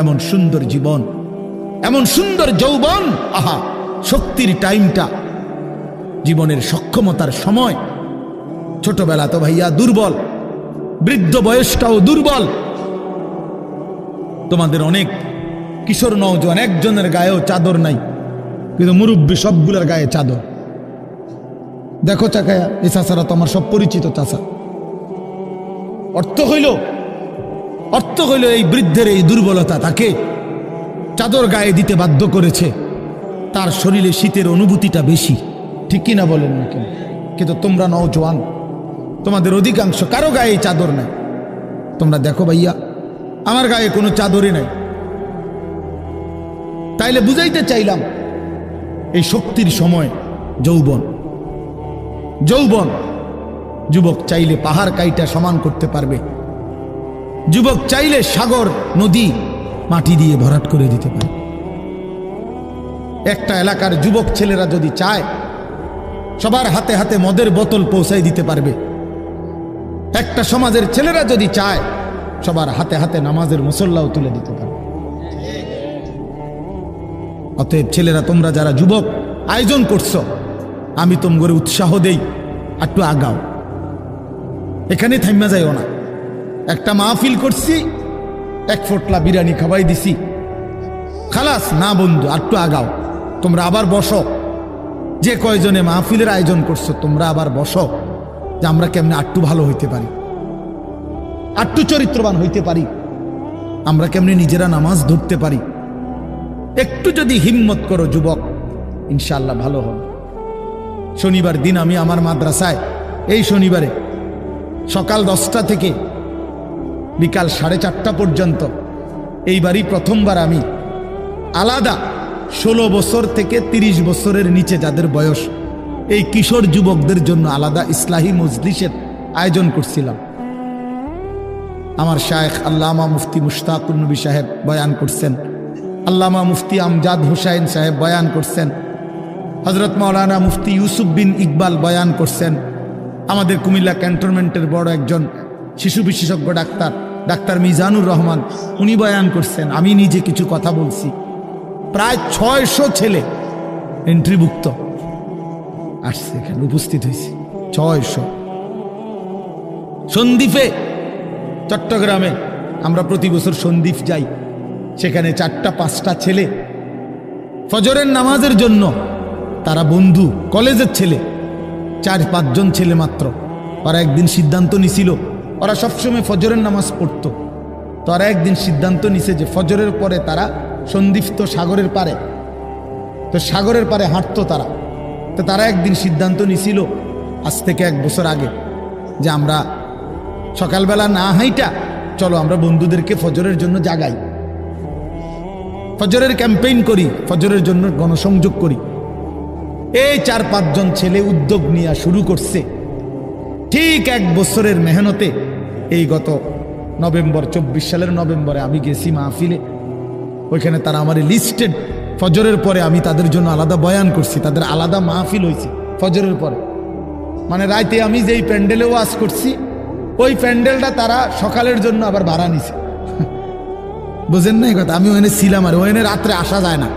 এমন সুন্দর জীবন, এমন সুন্দর যৌবন, আহা, শক্তির টাইমটা, জীবনের সক্ষমতার সময়। ছোটবেলা তো ভাইয়া দুর্বল, বৃদ্ধ বয়সটাও দুর্বল। তোমাদের অনেক কিশোর নওজোয়ান, একজনের গায়েও চাদর নাই, কিন্তু মুরব্বী সবগুলোর গায়ে চাদর। দেখো চাকায়া, এই চাষারা তো আমার সব পরিচিত চাষা অর্থ হইল অর্থ হইল এই বৃদ্ধের এই দুর্বলতা, তাকে চাদর গায়ে দিতে বাধ্য করেছে। তার শরীরে শীতের অনুভূতিটা বেশি। ঠিক কিনা বলেন না কেন? কিন্তু তোমরা নওজোয়ান তোমাদের অধিকাংশ কারও গায়ে চাদর নাই। তোমরা দেখো ভাইয়া, আমার গায়ে কোনো চাদরই নাই। তাইলে বুঝাইতে চাইলাম, এই শক্তির সময় যৌবন। যৌবন, যুবক চাইলে পাহাড় কাইটা সমান করতে পারবে। যুবক চাইলে সাগর, নদী, মাটি দিয়ে ভরাট করে দিতে পারে। একটা এলাকার যুবক ছেলেরা যদি চায়, সবার হাতে হাতে মদের বোতল পৌঁছাই দিতে পারবে। একটা সমাজের ছেলেরা যদি চায়, সবার হাতে হাতে নামাজের মুসল্লাও তুলে দিতে পারবে। অতএব ছেলেরা, তোমরা যারা যুবক, আয়োজন করছ, আমি তোমগরে উৎসাহ দেই, একটু আগাও। এখানে থাইমা যাইও না। একটা মাহফিল করছি, এক ফোটলা বিরিয়ানি খাওয়াই দিছি। খালাস, না বন্ধু একটু আগাও। তোমরা আবার বসো। যে কয়জনে মাহফিলের আয়োজন করছ, তোমরা আবার বসো, যে আমরা কেমনে আটটু ভালো হইতে পারি। আটটু চরিত্রবান হইতে পারি। আমরা কেমনে নিজেরা নামাজ ধরতে পারি। একটু যদি হিম্মত করো যুবক ইনশাল্লাহ ভালো হবে। শনিবার দিন আমি আমার মাদ্রাসায়, এই শনিবারে সকাল দশটা থেকে বিকাল সাড়ে চারটা পর্যন্ত। এইবারই প্রথমবার আমি আলাদা ষোলো বছর থেকে ৩০ বছরের নিচে যাদের বয়স, এই কিশোর যুবকদের জন্য আলাদা ইসলাহী মজলিসের আয়োজন করছিলাম। আমার শায়েখ আল্লামা মুফতি মুশতাকুর নবী সাহেব বয়ান করছেন। আল্লামা মুফতি আমজাদ হুসাইন সাহেব বয়ান করছেন। হজরত মাওলানা মুফতি ইউসুফ বিন ইকবাল বয়ান করছেন। আমাদের কুমিল্লা ক্যান্টনমেন্টের বড় একজন শিশু বিশেষজ্ঞ ডাক্তার ডাক্তার মিজানুর রহমান, উনি বয়ান করছেন, আমি নিজে কিছু কথা বলছি। প্রায় ছয়শো ছেলে এন্ট্রিভুক্ত আসছে এখানে, উপস্থিত হয়েছে। ছয়শো। সন্দ্বীপে, চট্টগ্রামে, আমরা প্রতি বছর সন্দীপ যাই। সেখানে চারটা, পাঁচটা ছেলে। ফজরের নামাজের জন্য তারা বন্ধু, কলেজের ছেলে। চার, পাঁচজন ছেলে মাত্র। ওরা একদিন সিদ্ধান্ত নিছিল ওরা সবসময় ফজরের নামাজ পড়তো। তো ওরা একদিন সিদ্ধান্ত নিছে যে ফজরের পরে তারা সন্দিপ্ত সাগরের পারে। তো সাগরের পারে হাঁটতো তারা। তো তারা একদিন সিদ্ধান্ত নিছিল, আজ থেকে এক বছর আগে, যে আমরা সকালবেলা না হাইটা, চলো আমরা বন্ধুদেরকে ফজরের জন্য জাগাই। ফজরের ক্যাম্পেইন করি, ফজরের জন্য গণসংযোগ করি। এই চার পাঁচজন ছেলে উদ্যোগ নিয়ে শুরু করছে। ঠিক এক বছরের মেহনতে এই গত নভেম্বর, চব্বিশ সালের নভেম্বরে আমি গেছি মাহফিলে। ওইখানে তারা আমার লিস্টেড ফজরের পরে আমি তাদের জন্য আলাদা বয়ান করছি, তাদের আলাদা মাহফিল হয়েছে ফজরের পরে। মানে রাইতে আমি যেই প্যান্ডেলে ওয়াজ করছি, ওই প্যান্ডেলটা তারা সকালের জন্য আবার ভাড়া নিছে। বুঝেন না এই কথা, আমি ওখানে ছিলাম আর ওখানে রাত্রে আসা যায় না।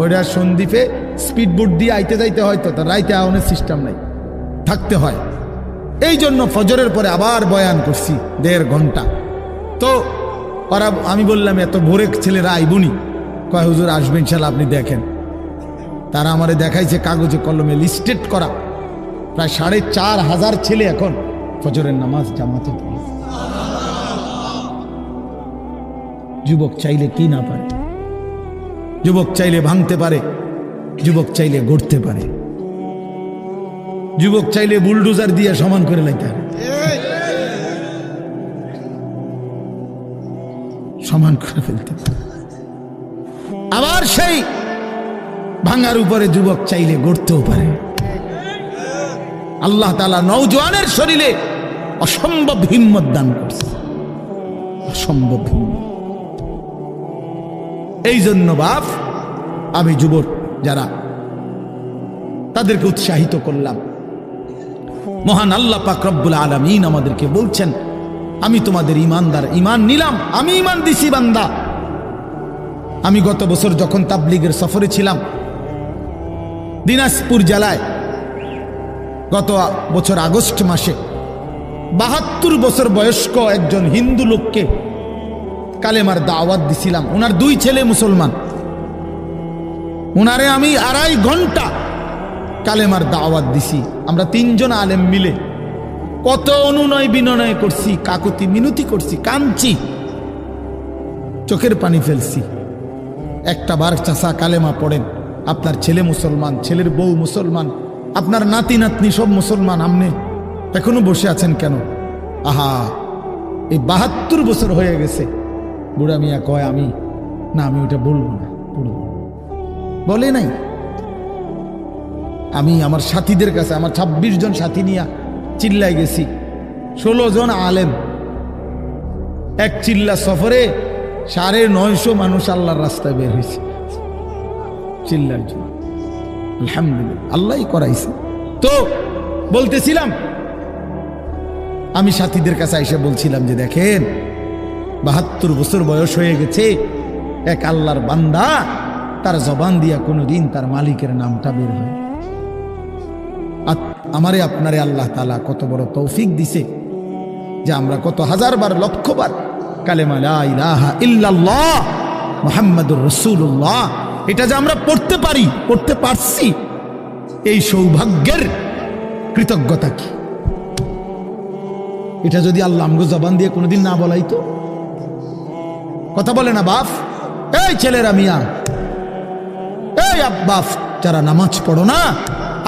ওইটা সন্দ্বীপে স্পিড বোট দিয়ে আইতে যাইতে হয় তো তার রাইতে আওয়ানের সিস্টেম নাই। থাকতে হয়। এই জন্য ফজরের পরে আবার বয়ান করছি, দেড় ঘণ্টা। তো ওরা, আমি বললাম, এত ভোরে ছেলেরা আইবনি? কয়, হুজুর, আসবেন, ইনশাল্লাহ আপনি দেখেন। তারা আমারে দেখাইছে কাগজে, কলমে, লিস্টেড করা। প্রায় সাড়ে চার হাজার ছেলে এখন ফজরের নামাজ জামাতে যুবক চাইলে কি না পারে? যুবক চাইলে ভাঙতে পারে, যুবক চাইলে গড়তে পারে। যুবক চাইলে বুলডোজার দিয়ে সমান করে লাইতে সমান করে ফেলতে আবার সেই ভাঙার উপরে যুবক চাইলে গড়তেও পারে। আল্লাহ তালা নৌজওয়ানের শরীরে অসম্ভব হিম্মত দান করছে। অসম্ভব এই জন্য বাপ, আমি যুবক যারা, তাদেরকে উৎসাহিত করলাম। মহান আল্লাহ পাক রব্বুল আলমিন আমাদেরকে বলছেন, আমি তোমাদের ইমানদার ইমান নিলাম, আমি ইমান দিছি বান্দা। আমি গত বছর যখন তাবলিগের সফরে ছিলাম, দিনাজপুর জেলায়, গত বছর আগস্ট মাসে, বাহাত্তর বছর বয়স্ক একজন হিন্দু লোককে কালেমার দাওয়াত দিছিলাম। ওনার দুই ছেলে মুসলমান। ওনারে আমি আড়াই ঘণ্টা কালেমার দাওয়াত দিছি। আমরা তিনজন আলেম মিলে। কত অনুনয় বিনয় করছি, কাকুতি মিনতি করছি, কাঁদছি। চোখের পানি ফেলছি। একটা বার চাষা কালেমা পড়েন, আপনার ছেলে মুসলমান, ছেলের বউ মুসলমান, আপনার নাতি নাতনি সব মুসলমান, আমনে এখনও বসে আছেন কেন? আহা, এই বাহাত্তর বছর হয়ে গেছে। বুড়া মিয়া কয়, আমি, না, আমি ওটা বলব না। বলে নাই। আমি আমার সাথীদের কাছে, আমার ২৬ জন সাথী নিয়ে চিল্লায় গেছি। ষোলো জন আলেম। এক চিল্লা সফরে সাড়ে নয়শো মানুষ আল্লাহর রাস্তায় বের হয়েছে। চিল্লার জন্য। আলহামদুলিল্লাহ আল্লাহ করাইছে। তো বলতেছিলাম, আমি সাথীদের কাছে এসে বলছিলাম যে দেখেন, বাহাত্তর বছর বয়স হয়ে গেছে, এক আল্লাহর বান্দা তার জবান দিয়া কোনো দিন তার মালিকের নামটা বের হয় আমারে আপনারে আল্লাহ তালা কত বড় তৌফিক দিছে যে আমরা কত হাজার বার, লক্ষ বার কালেমা লা ইলাহা ইল্লাল্লাহ মুহাম্মাদুর রাসূলুল্লাহ। এটা যে আমরা পড়তে পারি, পড়তে পারছি, এই সৌভাগ্যের কৃতজ্ঞতা কি? এটা যদি আল্লাহ আমগো জবান দিয়ে কোনোদিন না বলাই তো কথা বলে না, বাপ। এই ছেলেরা মিয়া। এই আব্বাস, যারা নামাজ পড়ো না,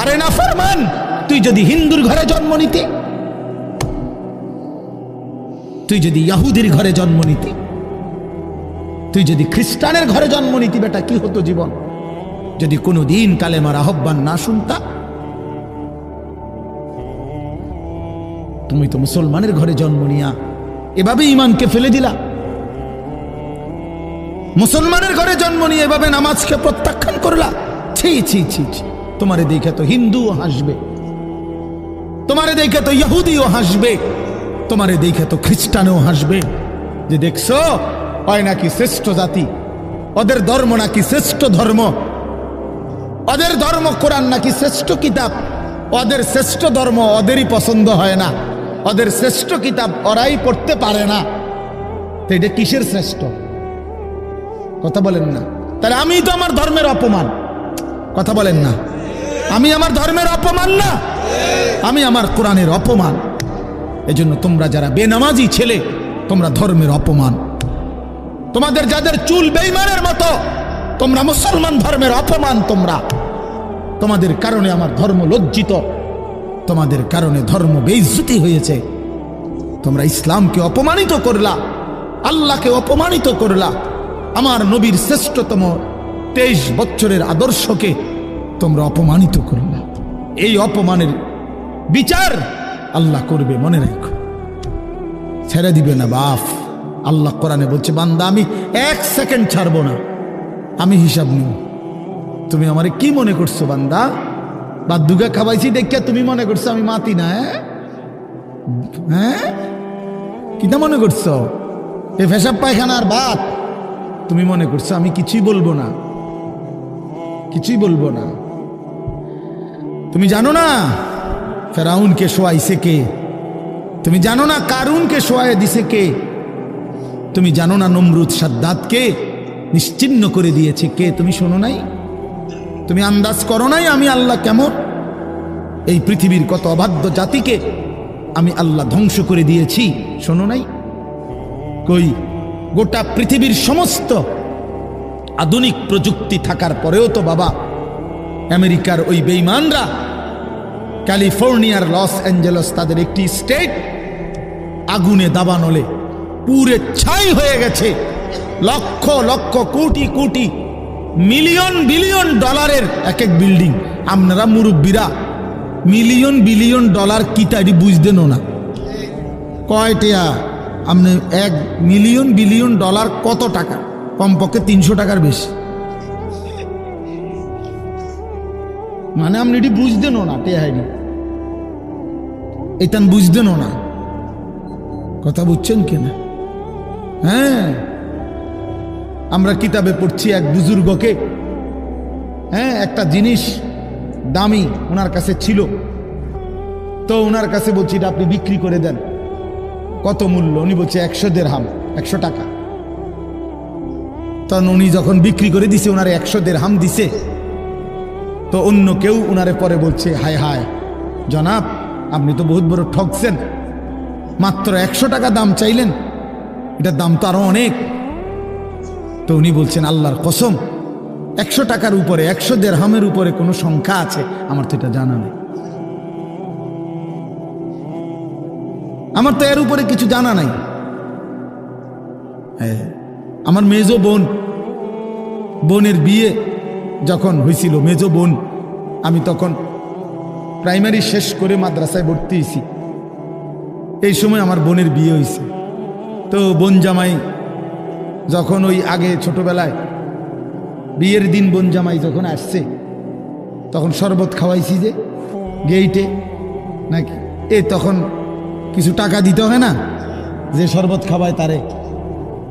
আরে না ফরমান। তুই যদি হিন্দুর ঘরে জন্ম নিতে, তুই যদি ইয়াহুদির ঘরে জন্ম নিতি, তুই যদি খ্রিস্টানের ঘরে জন্ম নিতি বেটা, কি হতো জীবন? যদি কোনো দিন কালেমার আহ্বান না শুনতা, তুমি তো মুসলমানের ঘরে জন্ম নিয়া এভাবে ইমানকে ফেলে দিলা। মুসলমানের ঘরে জন্ম নিয়ে এভাবে নামাজকে প্রত্যাখ্যান করলা। ছি ছি ছি ছি, তোমারে দেখে তো হিন্দুও হাসবে। তোমারে দেখে তো ইহুদিও হাসবে। তোমারে দেখে তো খ্রিস্টানও হাসবে। যে দেখছ হয় নাকি শ্রেষ্ঠ জাতি। ওদের ধর্ম নাকি শ্রেষ্ঠ ধর্ম। ওদের ধর্ম কোরআন নাকি শ্রেষ্ঠ কিতাব। ওদের শ্রেষ্ঠ ধর্ম ওদেরই পছন্দ হয় না। ওদের শ্রেষ্ঠ কিতাব ওরাই পড়তে পারে না। তো এটা কিসের শ্রেষ্ঠ? কথা বলেন না। তাহলে আমি তো আমার ধর্মের অপমান। কথা বলেন না। আমি আমার ধর্মের অপমান না। আমি আমার কোরআনের অপমান। এজন্য তোমরা যারা বেনামাজি ছেলে, তোমরা ধর্মের অপমান। তোমাদের যাদের চুল বেইমানের মতো, তোমরা মুসলমান ধর্মের অপমান তোমরা। তোমাদের কারণে আমার ধর্ম লজ্জিত, তোমাদের কারণে ধর্ম বেইজ্জতি হয়েছে। তোমরা ইসলামকে অপমানিত করলা, আল্লাহকে অপমানিত করলা। আমার নবীর শ্রেষ্ঠতম তেইশ বছরের আদর্শকে তোমরা অপমানিত করলা। এই অপমানের বিচার আল্লাহ করবে, মনে রাখো। ছেড়ে দিবে না বাপ আল্লাহ কোরআনে বলছে, বান্দা, আমি এক সেকেন্ড ছাড়বো না। আমি হিসাব নিব। তুমি আমারে কি মনে করছ, বান্দা? বা দুগা খাবাইছি দেখে তুমি মনে করছ আমি মাতি না হ্যাঁ? হ্যাঁ? কিটা মনে করছ? এ ফেসাব পায়খানার ভাত তুমি মনে করছ, আমি কিছুই বলব না। কিছুই বলব না। তুমি জানো না? ফেরাউনকে শোয়াইছে কে? তুমি জানো না কারুনকে শোয়াই দিছে কে? তুমি জানো না নমরুদ সাদ্দাতকে নিশ্চিন্ন করে দিয়েছে কে? তুমি শোনো নাই? তুমি আন্দাজ করো নাই আমি আল্লাহ কেমন? এই পৃথিবীর কত অবাধ্য জাতিকে আমি আল্লাহ ধ্বংস করে দিয়েছি, শোনো নাই? কই, গোটা পৃথিবীর সমস্ত আধুনিক প্রযুক্তি থাকার পরেও তো বাবা আমেরিকার ওই বেইমানরা ক্যালিফোর্নিয়ার লস অ্যাঞ্জেলস তাদের একটি স্টেট আগুনে দাবানলে পুরে ছাই হয়ে গেছে। লক্ষ লক্ষ, কোটি কোটি, মিলিয়ন, বিলিয়ন ডলারের এক এক বিল্ডিং। আপনারা মুরব্বীরা, মিলিয়ন, বিলিয়ন ডলার কি তাই বুঝতেন না? কয়টিয়া আপনি এক মিলিয়ন, বিলিয়ন ডলার কত টাকা? কমপক্ষে তিনশো টাকার বেশি। মানে আপনি এটি বুঝতেনও না টেহাইনি এটান বুঝতেনও না। কথা বুঝছেন কিনা? হ্যাঁ। আমরা কিতাবে পড়ছি এক বুজুর্গকে। হ্যাঁ একটা জিনিস দামি ওনার কাছে ছিল। তো ওনার কাছে বলছি, এটা আপনি বিক্রি করে দেন। কত মূল্য? উনি বলছে, একশো দেড় হাম একশো টাকা। তখন উনি যখন বিক্রি করে দিছে, ওনার একশো দেড় হাম দিছে। তো অন্য কেউ উনারে পরে বলছে, হায় হায়, জনাব, আপনি তো বহুত বড় ঠকছেন মাত্র একশো টাকা দাম চাইলেন, এটার দাম তো আরও অনেক। তো উনি বলছেন, আল্লাহর কসম, একশো টাকার উপরে, একশো দেড়হামের উপরে কোনো সংখ্যা আছে? আমার তো এটা জানা নেই। আমার তো এর উপরে কিছু জানা নাই। হ্যাঁ আমার মেজো বোন, বোনের বিয়ে যখন হয়েছিল মেজ বোন, আমি তখন প্রাইমারি শেষ করে মাদ্রাসায় ভর্তি হয়েছি এই সময় আমার বোনের বিয়ে হয়েছে তো বোন জামাই, যখন ওই আগে ছোটবেলায় বিয়ের দিন বোন জামাই যখন আসছে, তখন শরবত খাওয়াইছি যে গেইটে নাকি? এ তখন কিছু টাকা দিতে হয় না, যে শরবত খাওয়ায় তারে।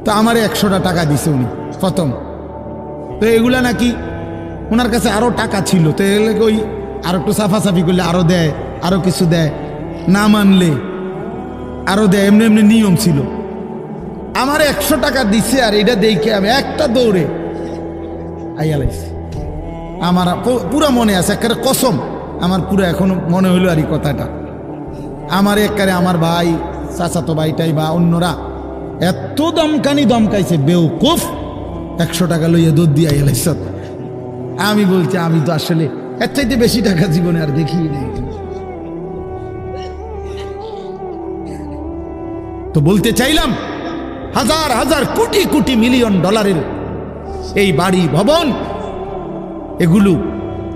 তো আমার একশোটা টাকা দিছে উনি, প্রথম। তো এগুলা নাকি ওনার কাছে আরও টাকা ছিল, তো এগুলো ওই আরও একটু সাফাসাফি করলে আরও দেয় আরও কিছু দেয়। না মানলে আরও দেয়, এমনি এমনি নিয়ম ছিল। আমার একশো টাকা দিছে আর এটা দেখে আমি একটা দৌড়ে আইয়ালাইছি আমার পুরা মনে আছে, একেবারে কসম। আমার পুরো এখনও মনে হইল আর এই কথাটা। আমার একারে আমার ভাই, চাচাতো ভাইটাই বা অন্যরা এত দমকানি দমকাইছে, বেউকুফ। একশো টাকা লইয়া দুধ দিয়ে এলাইছ আমি বলছি, আমি তো আসলে এর চাইতে বেশি টাকা জীবনে আর দেখি নেই। তো বলতে চাইলাম, হাজার হাজার কোটি কোটি মিলিয়ন ডলারের এই বাড়ি, ভবন, এগুলো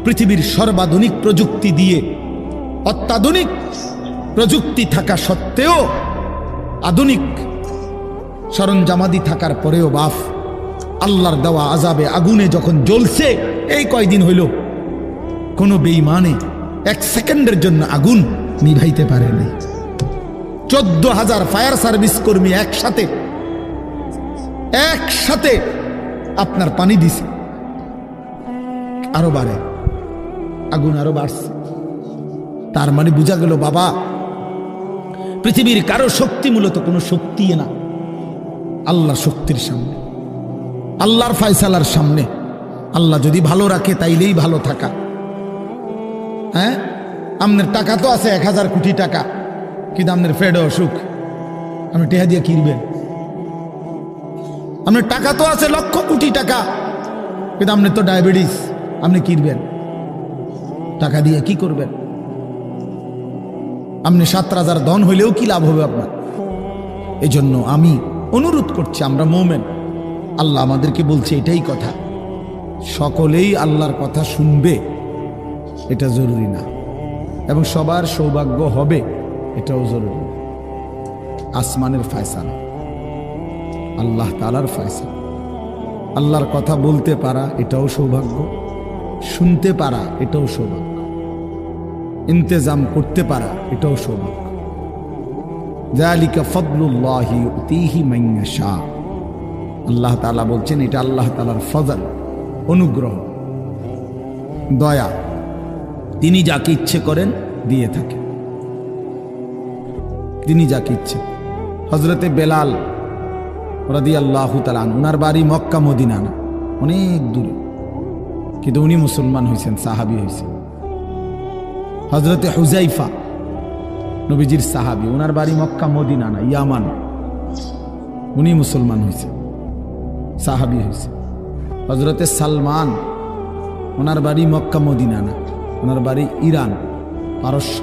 পৃথিবীর সর্বাধুনিক প্রযুক্তি দিয়ে অত্যাধুনিক প্রযুক্তি থাকা সত্ত্বেও আধুনিক সরঞ্জামাদি থাকার পরেও বাফ, আল্লাহর দেওয়া আজাবে আগুনে যখন জ্বলছে এই কয়দিন হইল, কোনো বেইমানে এক সেকেন্ডের জন্য আগুন নিভাইতে পারে নাই। চোদ্দ হাজার ফায়ার সার্ভিস কর্মী একসাথে একসাথে আপনার পানি দিছে। আরও বাড়ে, আগুন আরও বাড়ছে। তার মানে বোঝা গেল, বাবা, পৃথিবীর কারও শক্তি মূলত কোনো শক্তি না। আল্লাহ শক্তির সামনে, আল্লাহর ফায়সালার সামনে। আল্লাহ যদি ভালো রাখে, তাইলেই ভালো থাকা। হ্যাঁ? আপনার টাকা তো আছে, এক হাজার কোটি টাকা। কিন্তু আপনার ফেডে অসুখ। আপনি টেহা দিয়ে কিনবেন আপনার টাকা তো আছে, লক্ষ কোটি টাকা। কিন্তু আপনি তো ডায়াবেটিস। আপনি কিনবেন টাকা দিয়ে কি করবেন? আপনি সাত রাজার ধন হইলেও কি লাভ হবে আপনার? এই জন্য আমি অনুরোধ করছি, আমরা মৌমেন। আল্লাহ আমাদেরকে বলছে, এটাই কথা। সকলেই আল্লাহর কথা শুনবে, এটা জরুরি না। এবং সবার সৌভাগ্য হবে, এটাও জরুরি না। আসমানের ফায়সালা, আল্লাহ তালার ফায়সালা। আল্লাহর কথা বলতে পারা, এটাও সৌভাগ্য। শুনতে পারা, এটাও সৌভাগ্য। ইন্তেজাম করতে পারা, এটাও সৌভাগ্য। জালিকা ফদলুল্লাহি ইউতিহি মান ইয়াশা। আল্লাহ তাআলা বলছেন, এটা আল্লাহ তালার ফজল। অনুগ্রহ। দয়া, তিনি যাকে ইচ্ছে করেন দিয়ে থাকেন। তিনি যাকে ইচ্ছে হজরতে বেলাল রাদি আল্লাহ তালান ওনার বাড়ি মক্কা, মদিনা না, অনেক দূরে। কিন্তু উনি মুসলমান হয়েছেন সাহাবি হয়েছেন হজরতে হুজাইফা নবীজির সাহাবি ওনার বাড়ি মক্কা, মদিনা ইয়ামান। উনি মুসলমান হয়েছে সাহাবি হয়েছে হজরতে সালমান, ওনার বাড়ি মক্কা মদিনা না ওনার বাড়ি ইরান, পারস্য।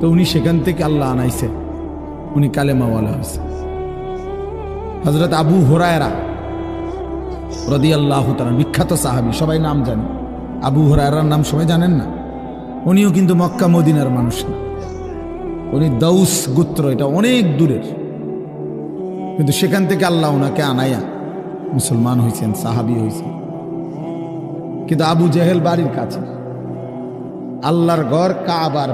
তো উনি সেখান থেকে আল্লাহ আনাইছে, উনি কালেমাওয়ালা হয়েছে। হজরত আবু হোরায়রা রদি আল্লাহ তালা বিখ্যাত সাহাবি, সবাই নাম জানে। আবু হোরায়রার নাম সবাই জানেন না? উনিও কিন্তু মক্কা মদিনার মানুষ না। উনি দৌস গোত্র, এটা অনেক দূরের। কিন্তু সেখান থেকে আল্লাহ ওনাকে আনাইয়া মুসলমান হয়েছেন সাহাবি হয়েছেন কিন্তু আবু জেহেল বাড়ির কাছে, আল্লাহর ঘর কাবার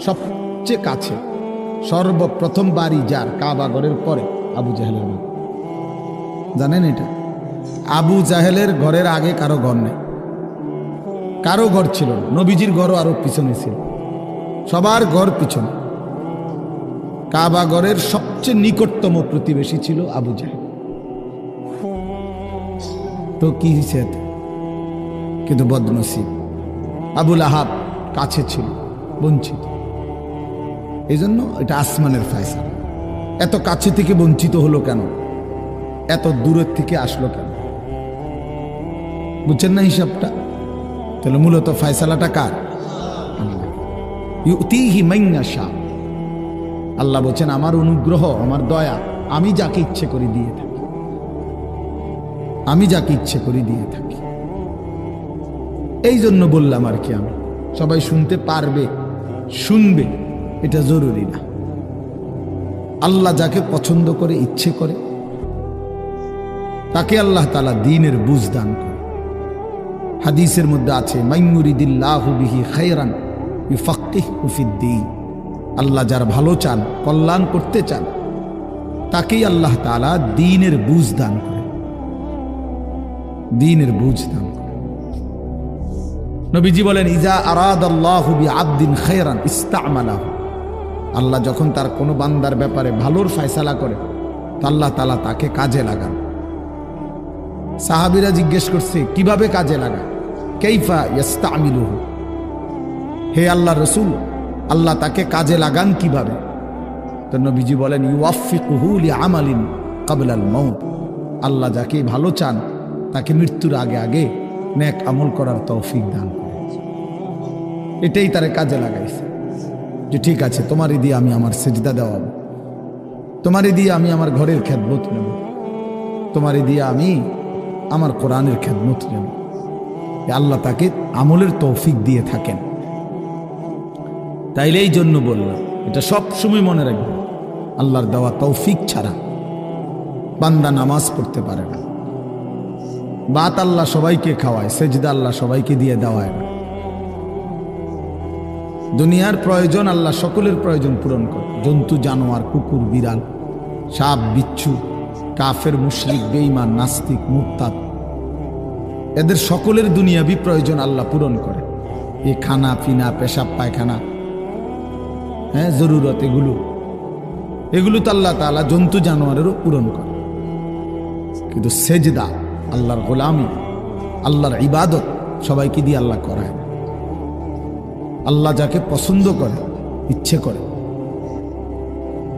সবচেয়ে কাছে, সর্বপ্রথম বাড়ি যার কাবা ঘরের পরে আবু জেহেলের বাড়ি। জানেন এটা? আবু জাহেলের ঘরের আগে কারও ঘর নেই। কারও ঘর ছিল নবীজির ঘরও আরও পিছনে ছিল। সবার ঘর পিছনে। কাবা ঘরের সবচেয়ে নিকটতম প্রতিবেশী ছিল আবু জাহেল। তো কি হয়েছে কিন্তু বদনসিব। আবুল আহাব কাছে ছিল, বঞ্চিত। এই জন্য এটা আসমানের ফায়সা এত কাছে থেকে বঞ্চিত হলো কেন? এত দূরের থেকে আসলো কেন? বুঝছেন না হিসাবটা? তাহলে মূলত ফয়সালাটা কার? আল্লাহ বলছেন, আমার অনুগ্রহ, আমার দয়া, আমি যাকে ইচ্ছে করে দিয়ে আমি যাকে ইচ্ছে করে দিয়ে থাকি। এই জন্য বললাম আর কি আমি, সবাই শুনতে পারবে, শুনবে, এটা জরুরি না। আল্লাহ যাকে পছন্দ করে, ইচ্ছে করে, তাকে আল্লাহ তালা দিনের বুঝ দান করে। হাদিসের মধ্যে আছে আল্লাহ যার ভালো চান, কল্যাণ করতে চান, তাকেই আল্লাহ তাআলা দিনের বুঝ দান করে। দিনের বুঝ দান নবীজি বলেন, ইজা আরাদ আল্লাহু বি আবদিন খায়রান আল্লাহ যখন তার কোনো বান্দার ব্যাপারে ভালোর ফয়সালা করে, তো আল্লাহ তাআলা তাকে কাজে লাগান। সাহাবিরা জিজ্ঞেস করছে, কীভাবে কাজে লাগা কেইফা ইয়াস্তামিলুহু? হে আল্লাহ রসুল, আল্লাহ তাকে কাজে লাগান কীভাবে? তো নবীজি বলেন ইউফিকুহু লি আমালিন কাবলাল মৌত আল্লাহ যাকে ভালো চান তাকে মৃত্যুর আগে আগে নেক আমল করার তৌফিক দান করে। এটাই তারে কাজে লাগাইছে। যে ঠিক আছে, তোমারই দিয়ে আমি আমার সেজদা দেওয়াবো তোমারই দিয়ে আমি আমার ঘরের খেদমত নেব। তোমারই দিয়ে আমি আমার কোরআনের খেদমত নেব। আল্লাহ তাকে আমলের তৌফিক দিয়ে থাকেন। তাইলে এই জন্য বললাম, এটা সব সময় মনে রাখবে, আল্লাহর দেওয়া তৌফিক ছাড়া বান্দা নামাজ পড়তে পারে না। বাত আল্লাহ সবাইকে খাওয়ায়, সেজদা আল্লাহ সবাইকে দিয়ে দেওয়ায়। না দুনিয়ার প্রয়োজন আল্লাহ সকলের প্রয়োজন পূরণ করে। জন্তু, জানোয়ার, কুকুর, বিড়াল, সাপ, বিচ্ছু, কাফের, মুশরিক, বেঈমান, নাস্তিক মুক্তাত এদের সকলের দুনিয়াবি প্রয়োজন আল্লাহ পূরণ করে। এ খানা, পিনা, পেশাব, পায়খানা হ্যাঁ জরুরত এগুলো। এগুলো তো আল্লাহ তালা জন্তু, জানোয়ারেরও পূরণ করে। কিন্তু সেজদা আল্লাহর গোলামি, আল্লাহর ইবাদত সবাইকে দিয়ে আল্লাহ করায়। আল্লাহ যাকে পছন্দ করে, ইচ্ছে করে,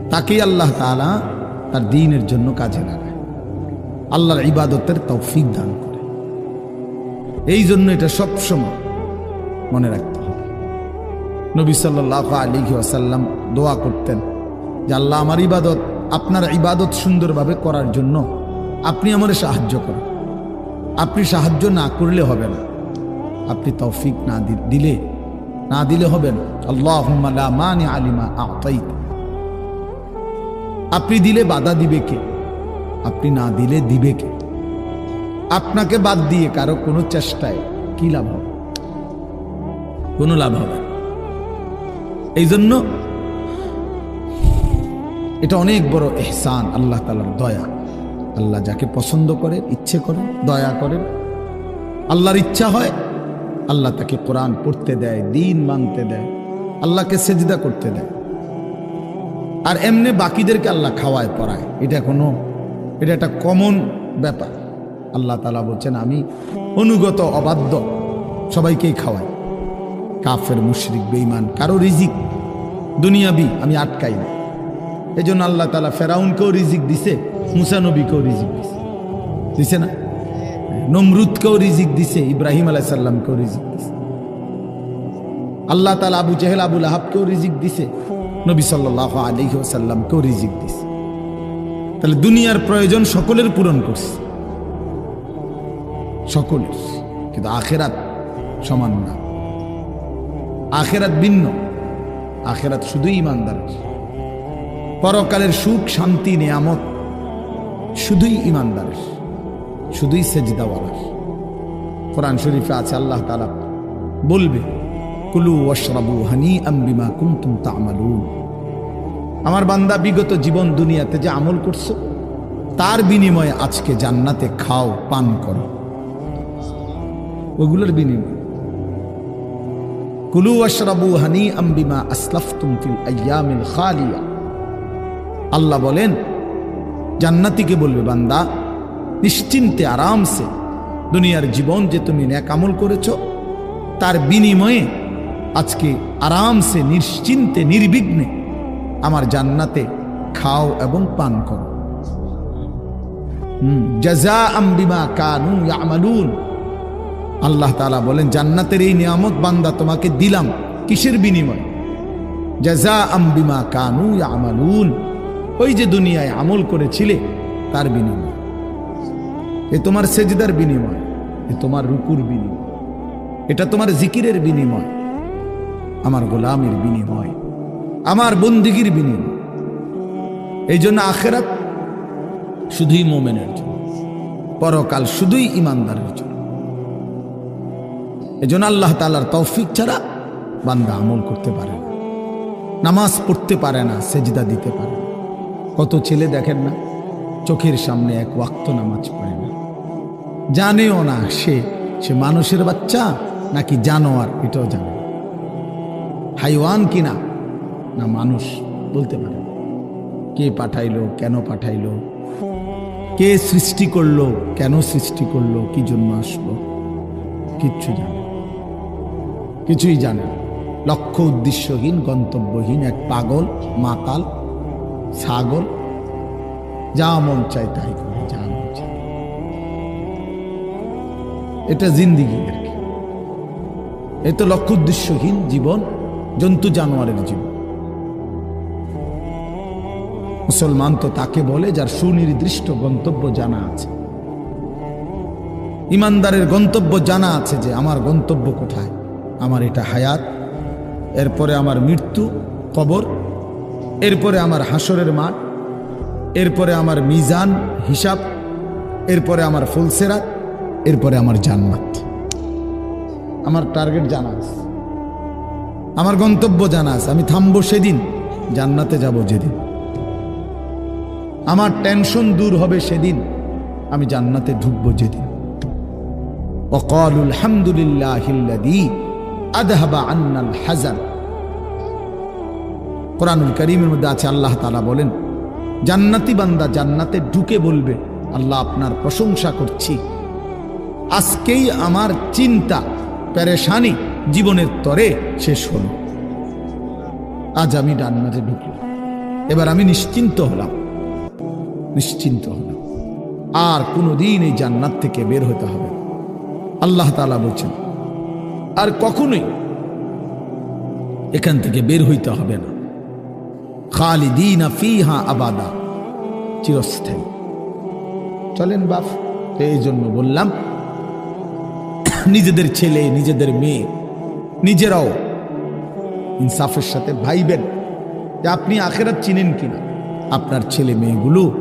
তাকেই আল্লাহ তালা তার দিনের জন্য কাজে লাগায়। আল্লাহর ইবাদতের তৌফিক দান করে। এই জন্য এটা সবসময় মনে রাখতে হবে। নবী সাল্লাহ আলী আসাল্লাম দোয়া করতেন যে, আল্লাহ আমার ইবাদত, আপনার ইবাদত সুন্দরভাবে করার জন্য আপনি আমার সাহায্য করেন। আপনি সাহায্য না করলে হবে না। আপনি তৌফিক না দিলে না দিলে হবে না। আল্লাহ মানে আলিমা আতাইত। আপনি দিলে বাধা দিবে কে? আপনি না দিলে দিবে কে? আপনাকে বাদ দিয়ে কারও কোনো চেষ্টায় কি লাভ হবে? কোনো লাভ হবে। এই জন্য এটা অনেক বড় এহসান, আল্লাহ তালার দয়া। আল্লাহ যাকে পছন্দ করে, ইচ্ছে করে, দয়া করেন আল্লাহর ইচ্ছা হয়, আল্লাহ তাকে কোরআন পড়তে দেয়, দিন মানতে দেয়, আল্লাহকে সেজদা করতে দেয়। আর এমনি বাকিদেরকে আল্লাহ খাওয়ায় পড়ায় এটা কোনো, এটা একটা কমন ব্যাপার। আল্লাহ তালা বলছেন, আমি অনুগত, অবাধ্য, সবাইকেই খাওয়াই। কাফের, মুশরিক, বেঈমান, কারও রিজিক দুনিয়াবি, আমি আটকাই না। এই জন্য আল্লাহ তালা ফেরাউনকেও রিজিক দিছে। মুসা নবীকেও রিজিক দিছে? দিছে না? নমরুদকেও রিজিক দিছে? ইব্রাহিম আলাইসাল্লামকেও রিজিক দিছে? আল্লাহ তালা আবু জেহেল আবুল আহাবকেও রিজিক দিছে? নবী সাল্লাহ আলহি আসাল্লামকেও রিজিক দিছে? তাহলে দুনিয়ার প্রয়োজন সকলের পূরণ করছে। সকলের। কিন্তু আখেরাত সমান না। আখেরাত ভিন্ন। আখেরাত শুধুই ইমানদার পরকালের সুখ, শান্তি, নিয়ামত শুধুই ইমানদারের শুধুই সেজদাওয়ালার কোরআন শরীফে আছে, আল্লাহ তালা বলবে, কুলু ওয়াশরাবু হানি আম্বিমা কুমতুম তামালুন। আমার বান্দা, বিগত জীবন দুনিয়াতে যে আমল করছ, তার বিনিময়ে আজকে জান্নাতে খাও, পান করো। ওগুলোর বিনিময়। কুলু আশরাবু হানি আম্বিমা আসলাফতুম ফিল আইয়ামিল খালিয়া। আল্লাহ বলেন জান্নাতিকে বলবে বান্দা? নিশ্চিন্তে আরামসে দুনিয়ার জীবন যে তুমি ন্যাকামল করেছ, তার বিনিময়ে আজকে আরামসে, নিশ্চিন্তে, নির্বিঘ্নে আমার জান্নাতে খাও এবং পান করো। আল্লাহ বলেন, জান্নাতের এই নিয়ামত বান্দা তোমাকে দিলাম কিসের বিনিময়? জাজা আম্বিমা কানু ইয়ামালুন। ওই যে দুনিয়ায় আমল করেছিলে, তার বিনিময়। এ তোমার সেজদার বিনিময়, এ তোমার রুকুর বিনিময়। এটা তোমার জিকিরের বিনিময়, আমার গোলামের বিনিময়, আমার বন্দিগির বিনিময়। এই জন্য আখেরাত শুধুই মোমেনের জন্য, পরকাল শুধুই ইমানদারের জন্য। এই জন্য আল্লাহ তালার তৌফিক ছাড়া বান্দা আমল করতে পারে না, নামাজ পড়তে পারে না, সেজদা দিতে পারে কত ছেলে দেখেন না? চোখের সামনে এক ওয়াক্ত নামাজ পড়ে না। জানেও না সে সে মানুষের বাচ্চা নাকি জানোয়ার, এটাও জানে। হাইওয়ান কিনা না মানুষ বলতে পারে কে পাঠাইলো, কেন পাঠাইলো? কে সৃষ্টি করল, কেন সৃষ্টি করল, কি জন্য আসলো? কিচ্ছু জানে কিছুই জানে লক্ষ্য উদ্দেশ্যহীন, গন্তব্যহীন এক পাগল মাতাল ছাগল যা মন চায় তাই করে, যা মন চায়। এটা জিন্দিগি আর কি। এ তো লক্ষ্য উদ্দেশ্যহীন জীবন, জন্তু জানোয়ারের জীবন। মুসলমান তো তাকে বলে যার সুনির্দিষ্ট গন্তব্য জানা আছে। ইমানদারের গন্তব্য জানা আছে যে আমার গন্তব্য কোথায়? আমার এটা হায়াত, এরপরে আমার মৃত্যু, কবর এরপরে আমার হাসরের মাঠ এরপরে আমার মিজান হিসাব এরপরে আমার ফুলসেরাত এরপরে আমার জান্নাত আমার টার্গেট জানা আছে আমার গন্তব্য জানা আছে আমি থামবো সেদিন জান্নাতে যাব যেদিন আমার টেনশন দূর হবে সেদিন আমি জান্নাতে ঢুকবো যেদিন وقالوا الحمد لله الذي أذهب عنا الحزن কোরআনুল করিমের মধ্যে আছে, আল্লাহ তালা বলেন, জান্নাতি বান্দা জান্নাতে ঢুকে বলবে, আল্লাহ আপনার প্রশংসা করছি। আজকেই আমার চিন্তা প্যারেশানি জীবনের তরে শেষ হল। আজ আমি জান্নাতে ঢুকলাম। এবার আমি নিশ্চিন্ত হলাম। নিশ্চিন্ত হলাম। আর কোনোদিন এই জান্নাত থেকে বের হতে হবে আল্লাহ তালা বলছেন, আর কখনোই এখান থেকে বের হইতে হবে না। চিরস্থায়ী। চলেন বাপ, এই জন্য বললাম, নিজেদের ছেলে, নিজেদের মেয়ে, নিজেরাও ইনসাফের সাথে ভাইবেন যে আপনি আখেরাত চিনেন কিনা। আপনার ছেলে মেয়েগুলো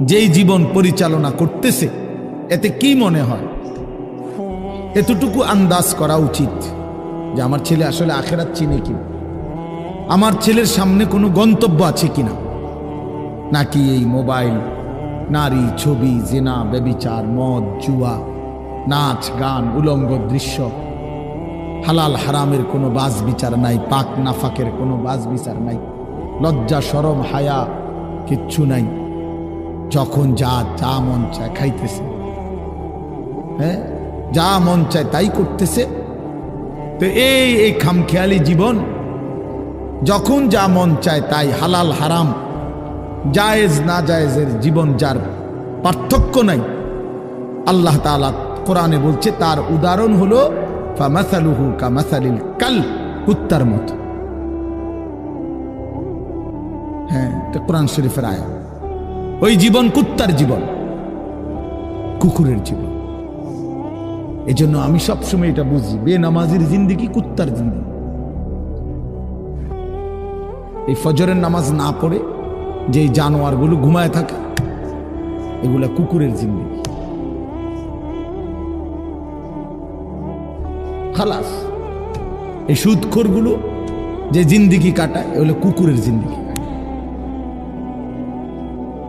যেই জীবন পরিচালনা করতেছে, এতে কি মনে হয়? এতটুকু আন্দাজ করা উচিত যে আমার ছেলে আসলে আখেরাত চিনে কিনা। আমার ছেলের সামনে কোনো গন্তব্য আছে কিনা? নাকি এই মোবাইল, নারী, ছবি, জেনা বেবিচার মদ, জুয়া, নাচ, গান, উলঙ্গ দৃশ্য, হালাল হারামের কোনো বাজ বিচার নাই, পাক নাফাকের কোনো বাজ বিচার নাই, লজ্জা, সরম, হায়া, কিচ্ছু নাই। যখন যা যা মন চায় খাইতেছে। হ্যাঁ? যা মন চায় তাই করতেছে। তো এই এই খামখেয়ালি জীবন যখন যা মন চায় তাই হালাল, হারাম, জায়েজ না জায়েজের জীবন যার পার্থক্য নাই। আল্লাহ তাআলা কোরআনে বলছে, তার উদাহরণ হলো, ফামাসালুহু কামাসালিল কাল, কুত্তার মতো। হ্যাঁ কোরআন শরীফের আয়া ওই জীবন কুত্তার জীবন, কুকুরের জীবন। এজন্য আমি সবসময় এটা বুঝি, বেনামাজির জিন্দিগি কুত্তার জিন্দিগি। এই ফজরের নামাজ না পড়ে যে জানোয়ারগুলো ঘুমায় থাকে, এগুলা কুকুরের জিন্দিগি। খালাস, এই সুদখোরগুলো যে জিন্দিগি কাটায়, এগুলো কুকুরের জিন্দিগি।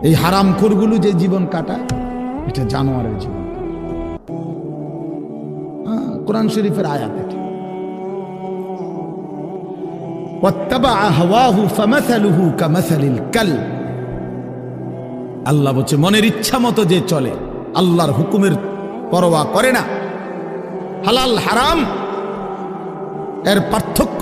এই হারামখোরগুলো যে জীবন কাটায়, এটা জানোয়ারের জীবন। কোরআন শরীফের আয়াত আল্লাহ বলছে, মনের ইচ্ছা মতো যে চলে, আল্লাহর হুকুমের পরোয়া করে না। হালাল, হারাম, এর পার্থক্য